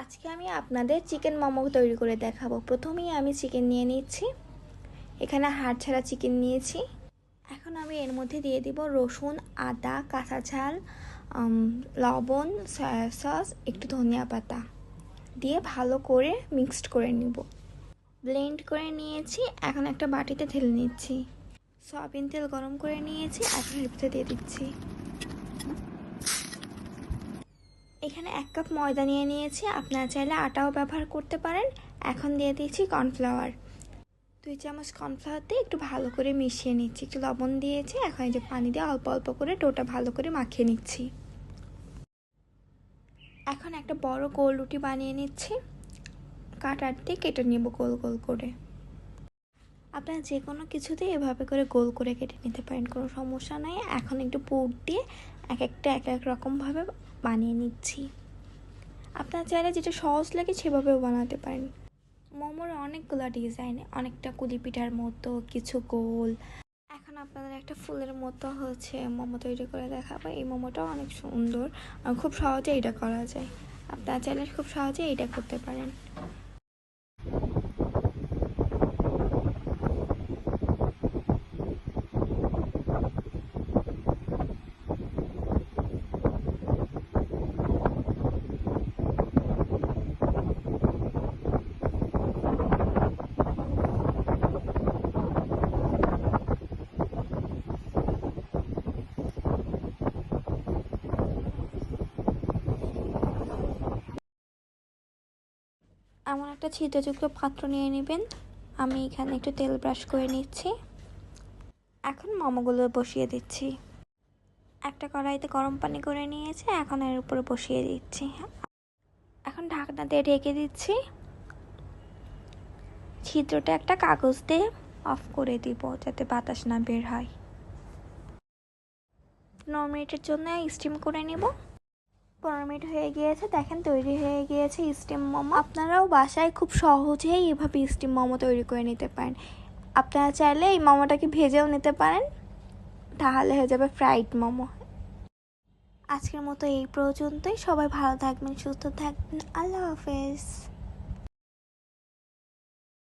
আজকে আমি আপনাদের চিকেন মোমো তৈরি করে দেখাবো। প্রথমেই আমি চিকেন নিয়ে নিচ্ছি। এখানে হাড় ছাড়া চিকেন নিয়েছি। এখন আমি এর মধ্যে দিয়ে দিব রসুন, আদা, কাঁচা ঝাল লবণ, সয়া সস, একটু ধনিয়া পাতা। দিয়ে ভালো করে মিক্সড করে নিব। ব্লেন্ড করে নিয়েছি। এখন একটা বাটিতে ঢেলে নিচ্ছি। সয়াবিন তেল গরম করে নিয়েছি। এখন এর দিয়ে দিচ্ছি। এখানে এক কাপ ময়দা নিয়ে নিয়েছি। আপনারা চাইলে আটাও ব্যবহার করতে পারেন। এখন দিয়ে দিয়েছি কর্নফ্লাওয়ার। দুই চামচ কর্নফ্লাওয়ার দিয়ে একটু ভালো করে মিশিয়ে নিচ্ছি। একটু লবণ দিয়েছি। এখন এই যে পানি দিয়ে অল্প অল্প করে ডোটা ভালো করে মাখিয়ে নিচ্ছি। এখন একটা বড় গোল রুটি বানিয়ে নিচ্ছি। কাটার দিয়ে কেটে নেব গোল গোল করে। আপনারা যে কোনো কিছুতে এভাবে করে গোল করে কেটে নিতে পারেন, কোনো সমস্যা নাই। এখন একটু পুর দিয়ে এক একটা, এক এক রকমভাবে বানিয়ে নিচ্ছি। আপনার চাইলে যেটা সহজ লাগে সেভাবেও বানাতে পারেন। মোমোর অনেকগুলো ডিজাইন অনেকটা কুলি পিঠার মতো, কিছু গোল। এখন আপনাদের একটা ফুলের মতো হচ্ছে মোমো তৈরি করে দেখাবো। এই মোমোটাও অনেক সুন্দর। খুব সহজে এটা করা যায়। আপনারা চাইলে খুব সহজে এটা করতে পারেন। এমন একটা ছিদ্রযুক্ত পাত্র নিয়ে নেবেন। আমি এখানে একটু তেল ব্রাশ করে নিচ্ছি। এখন মোমোগুলো বসিয়ে দিচ্ছি। একটা কড়াইতে গরম পানি করে নিয়েছি, এখন এর উপরে বসিয়ে দিচ্ছি। এখন ঢাকনা দিয়ে ঢেকে দিচ্ছি। ছিদ্রটা একটা কাগজ দিয়ে অফ করে দিব, যাতে বাতাস না বের হয়। ন মিনিটের জন্য স্টিম করে নিব। পনেরো মিনিট হয়ে গিয়েছে। দেখেন, তৈরি হয়ে গিয়েছে স্টিম মোমো। আপনারাও বাসায় খুব সহজেই এভাবে স্টিম মোমো তৈরি করে নিতে পারেন। আপনারা চাইলে এই মোমোটাকে ভেজেও নিতে পারেন। তাহলে হয়ে যাবে ফ্রাইড মোমো। আজকের মতো এই পর্যন্তই। সবাই ভালো থাকবেন, সুস্থ থাকবেন। আল্লাহ হাফেজ।